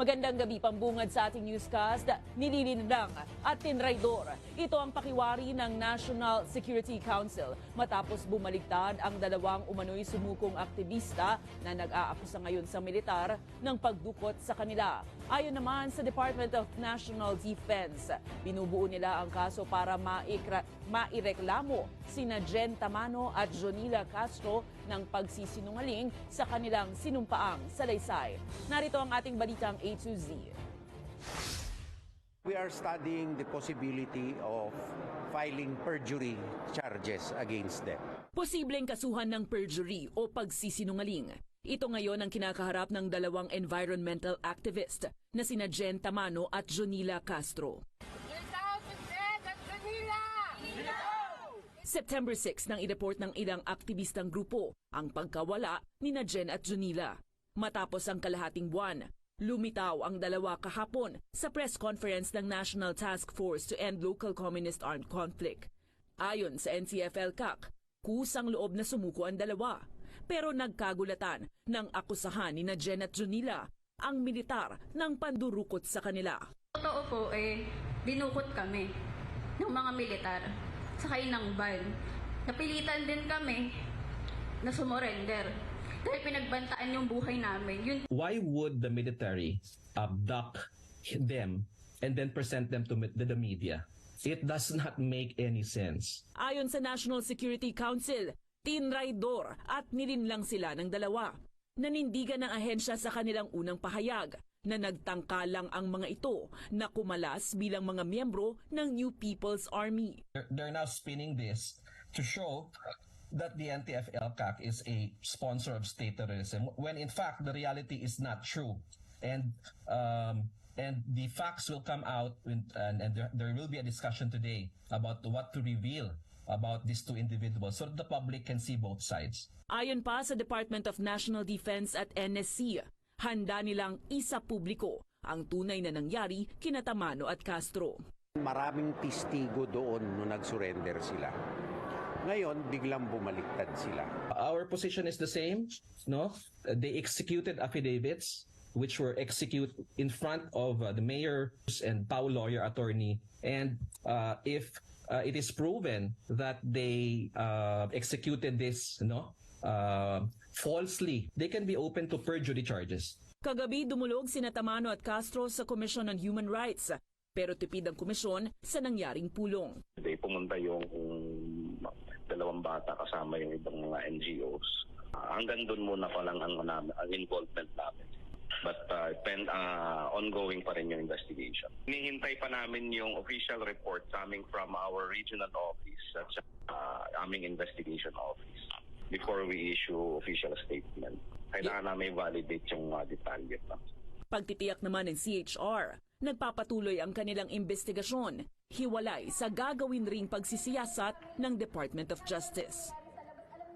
Magandang gabi pambungad sa ating newscast, nililinlang at tinraidor. Ito ang pakiwari ng National Security Council matapos bumaligtad ang dalawang umano'y sumukong aktivista na nag-aakusa ngayon sa militar ng pagdukot sa kanila. Ayon naman sa Department of National Defense, binubuo nila ang kaso para maireklamo sina Jen Tamano at Jonila Castro ng pagsisinungaling sa kanilang sinumpaang salaysay. Narito ang ating balitang A to Z. We are studying the possibility of filing perjury charges against them. Posibleng kasuhan ng perjury o pagsisinungaling. Ito ngayon ang kinakaharap ng dalawang environmental activist na sina Jen Tamano at Jonila Castro. Ilitaw si Fred at Manila! September 6 nang i-report ng ilang aktivistang grupo ang pagkawala ni na Jen at Junila. Matapos ang kalahating buwan, lumitaw ang dalawa kahapon sa press conference ng National Task Force to End Local Communist Armed Conflict. Ayon sa NCFL-CAC, kusang loob na sumuko ang dalawa. Pero nagkagulatan ng akusahan ni na at Junila ang militar ng pandurukot sa kanila. Totoo po eh, dinukot kami ng mga militar sakay ng van. Napilitan din kami na sumurrender dahil pinagbantaan yung buhay namin. Yun why would the military abduct them and then present them to the media? It does not make any sense. Ayon sa National Security Council, tinraidor at nilinlang sila ng dalawa. Nanindigan ng ahensya sa kanilang unang pahayag na nagtangka lang ang mga ito na kumalas bilang mga miyembro ng New People's Army. They're, now spinning this to show that the NTF-ELCAC is a sponsor of state terrorism when in fact the reality is not true. And um, and the facts will come out when, and, and there, there will be a discussion today about what to reveal about these two individuals so that the public can see both sides. Ayon pa sa Department of National Defense at NSC, handa nilang isa publiko ang tunay na nangyari kina Tamano at Castro. Maraming testigo doon nung nag-surrender sila. Ngayon, biglang bumaliktad sila. Our position is the same, no? They executed affidavits which were executed in front of uh, the mayor and PAO lawyer attorney. And uh, if uh, it is proven that they uh, executed this, no, uh, falsely, they can be open to perjury charges. Kagabi dumulog sina Tamano at Castro sa Commission on Human Rights pero tipid ang komisyon sa nangyaring pulong. Day pumunta yung dalawang bata kasama yung ibang mga NGOs. Ah, hanggang doon muna pa lang ang, ang involvement namin. But uh, pen, uh, ongoing pa rin yung investigation. Hinihintay pa namin yung official report coming from our regional office at uh, aming investigation office before we issue official statement. Kailangan namin validate yung uh, detalye pa. Pagtitiyak naman ng CHR, nagpapatuloy ang kanilang investigasyon, hiwalay sa gagawin ring pagsisiyasat ng Department of Justice.